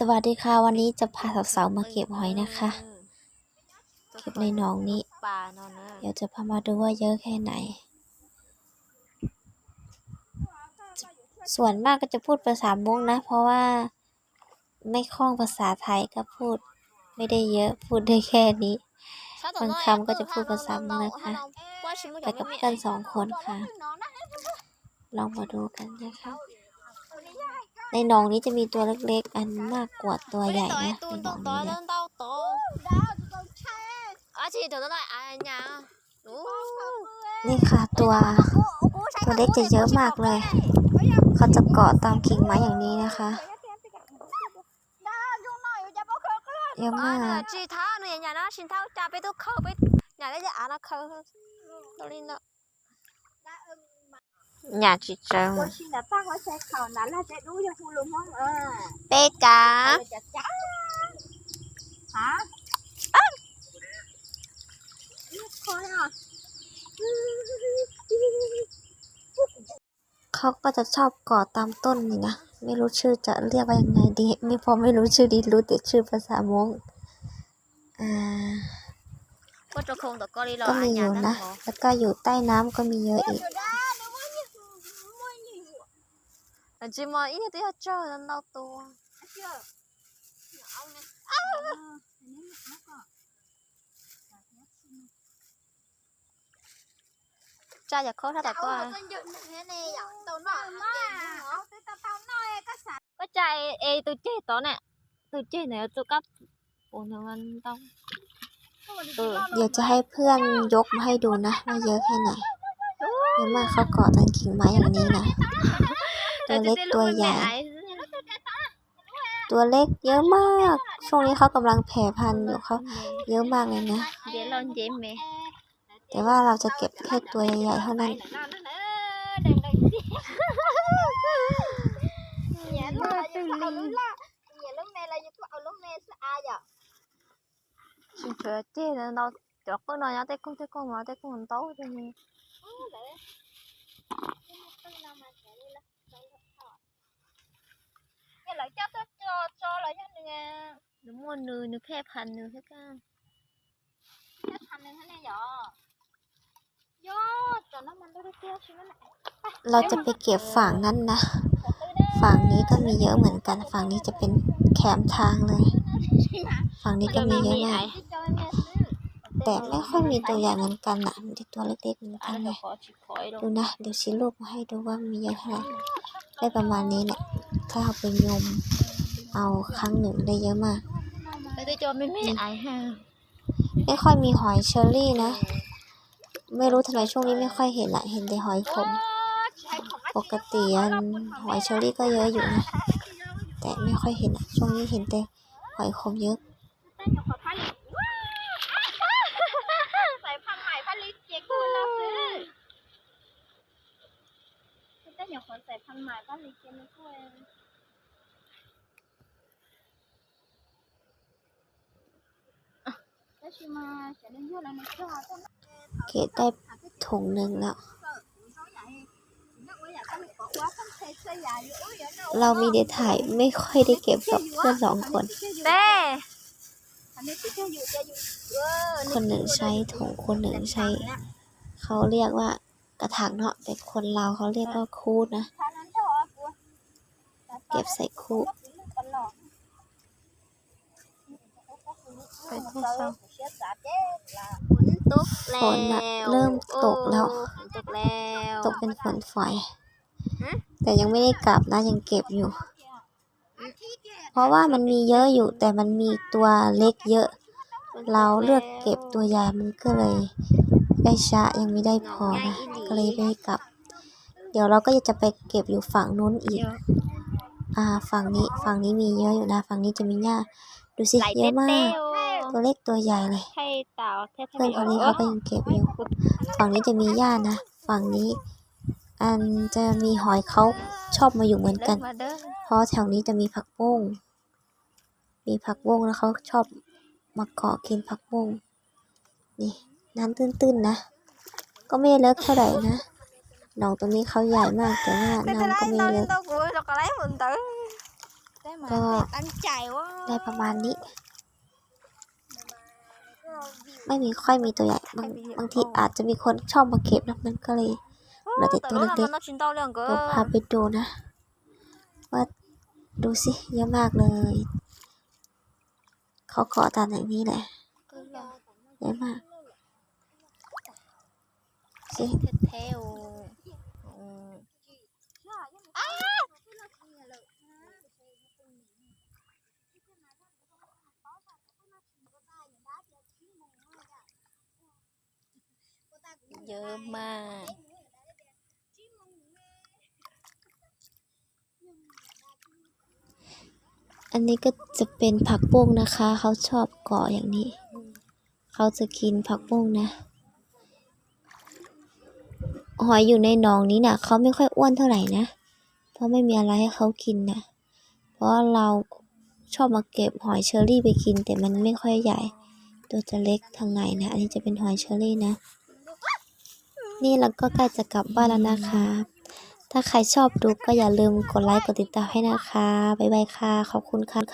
สวัสดีค่ะ วันนี้จะพาสาวๆมาเก็บหอยนะคะ เก็บในหนองนี้ป่านอนเนอะเดี๋ยวจะพามาดูว่าเยอะแค่ไหน ส่วนมากก็จะพูดภาษามุ้งนะ เพราะว่าไม่คล่องภาษาไทยก็พูดไม่ได้เยอะพูดได้แค่นี้บางคำก็จะพูดภาษามุ้งนะคะไปกับเพื่อนสองคนค่ะ ลองมาดูกันนะคะ ในหนองนี้จะมีตัวเล็กๆ อันมากกว่าตัวใหญ่นะในหนองนี้นะอาชีพตัวน้อยอะยังโอ้นี่ค่ะตัวตัวเล็กจะเยอะมากเลย เขาจะเกาะตามกิ่งไม้อย่างนี้นะคะเยอะอะมากเนี่ยจีเท้าเนี่ยอย่านะชินเท้าจ่าไปตัวเข้าไปอย่าได้จะอ่านนะเขาตัวนี้เนาะ nhà chị trâu bê cá hả เขาก็จะชอบก่อตามต้นนี่นะ ไม่รู้ชื่อจะเรียกว่ายังไงดี ไม่พอไม่รู้ชื่อดีรู้แต่ชื่อภาษามงอ่าก็มีอยู่นะ แล้วก็อยู่ใต้น้ำก็มีเยอะอีก อะจีมาอีนี่ตัวเจ้านั่นเราตัวจ้าอย่าเข้าถ้าแต่ก็ก็ใจเอตัวเจ๊ตอนเนี่ยตัวเจ๊เนี่ยตัวกับโอ้ยมันต้องเออเดี๋ยวจะให้เพื่อนยกมาให้ดูนะว่าเยอะแค่ไหนเยอะมากเขาเกาะตามกิ่งไม้อย่างนี้นะ ตัวเล็กตัวใหญ่ ตัวเล็กเยอะมาก ช่วงนี้เขากำลังแผ่พันธุ์อยู่เขาเยอะมากเลยนะเดี๋ยวลองเจมไหมแต่ว่าเราจะเก็บแค่ตัวใหญ่ๆเท่านั้น nhà lúc là như có lúc là nhà lúc này là như có lúc này sẽ ai vậy ชิเฉยเจ๊เนี่ยเราเดี๋ยวก็นอนยาเต้กุ้งเต้กุ้งมาเต้กุ้งโต๊ะจะมี lại cho cho cho cho lại cho nè หรือมัวนือนึกแค่พันนึงแค่ก้า cái thành này thế này vậy yo cho nó mình đôi kia chứ nó lại เราจะไปเก็บฝั่งนั้นนะ ฝั่งนี้ก็มีเยอะเหมือนกัน ฝั่งนี้จะเป็นแคมทางเลย ฝั่งนี้ก็มีเยอะมาก cái cho em nghe xíu แต่ไม่ค่อยมีตัวใหญ่เหมือนกันอะมีแต่ตัวเล็กๆเหมือนอักันนเดี๋เลยยวขอชิคอยลงดูนะ เดี๋ยวชี้รูปมาให้ดูว่ามีเยอะเท่าไหร่ได้ประมาณนี้เนี่ย ถ้าเอาไปยมเอาครั้งหนึ่งได้เยอะมากไปตัวจอไม่ไม่ไอฮะไม่ค่อยมีหอยเชอรี่นะ ไม่รู้ทำไมช่วงนี้ไม่ค่อยเห็นละเห็นแต่หอยขม ปกติอันหอยเชอรี่ก็เยอะอยู่นะ แต่ไม่ค่อยเห็นอะช่วงนี้เห็นแต่หอยขมเยอะ ใส่พันใหม่พันลิเจ๊กูเราซื้อแต่ อย่าขอใส่พันใหม่พันลิเจ๊ไม่ช่วยแล้วชิมาจะเล่นยุ่งอะไรในจอก็เกดได้ถุงหนึ่งแล้วเรามีเดถ่ายไม่ค่อยได้เก็บกับเพื่อนสองคนเต้คนหนึ่งใช้ถุงคนหนึ่งใช้ เขาเรียกว่า กระถางเนาะแต่คนเราวเขาเรียกว่าคูดนะ เก็บใส่คูดไปเที่ยวตกฝแล้วนอะเริ่มตกแล้วโอ้ฝนตกแล้วตกเป็นฝนฝอยฮะแต่ยังไม่ได้กลับนะยังเก็บอยู่ เพราะว่ามันมีเยอะอยู่แต่มันมีตัวเล็กเยอะ เราเลือกเก็บตัวใหญ่มันก็เลย ได้ช้ายังไม่ได้พอนะก็เลยไม่ได้กลับ เดี๋ยวเราก็จะไปเก็บอยู่ฝั่งนู้นอีก อ่าฝั่งนี้ฝั่งนี้มีเยอะอยู่นะฝั่งนี้จะมีหญ้าดูสิไหลเยเต้อะมากเต้ตัวเล็กตัวใหญ่เลยให้เต่าเท่เพื่อนคนนี้เขาก็ยังเก็บอยู่ ฝั่งนี้จะมีหญ้านะ ฝั่งนี้อันจะมีหอยเขาชอบมาอยู่เหมือนเดิกันนมาเด้อเพราะแถวนี้จะมีผักบุ้งมีผักบุ้งแล้วเขาชอบมาเกาะกินผักบุ้งนี่ น้ำตื้นๆนะ ก็ไม่เลิกเท่าไหร่นะหนองตัวนี้เขาใหญ่มากแต่ว่าน้ำก็ไม่เลิก tao cười rồi có lấy mình tử ได้มาก็แต่ตั้งใจว่าได้ประมาณนี้ก็วิวไม่มีค่อยมีตัวใหญ่บางบางทีอาจจะมีคนชอบมาเก็บนะมันก็เลยเหลือแต่ตัวแต่เล็รู้กนะมันต้องชินเต้าเรื่องก็ๆเดี๋ยวพาไปดูนะ ว่าดูสิเยอะมากเลยเขาเกาะตามอย่างนี้แหละเยอะมาก สิเท่ๆอืมเยอะมาก อันนี้ก็จะเป็นผักบุ้งนะคะ เขาชอบเกาะอย่างนี้ เขาจะกินผักบุ้งนะ หอยอยู่ในหนองนี้นะเขาไม่ค่อยอ้วนเท่าไหร่นะ เพราะไม่มีอะไรให้เขากินนะเพราะเราชอบมาเก็บหอยเชอรี่ไปกิน แต่มันไม่ค่อยใหญ่ ตัวจะเล็กทางในนะ อันนี้จะเป็นหอยเชอรี่นะ นี่เราก็ใกล้จะกลับบ้านแล้วนะคะถ้าใครชอบดูก็อย่าลืมกดไลค์กดติดตามให้นะคะ บ๊ายบายค่ะ ขอบคุณค่ะ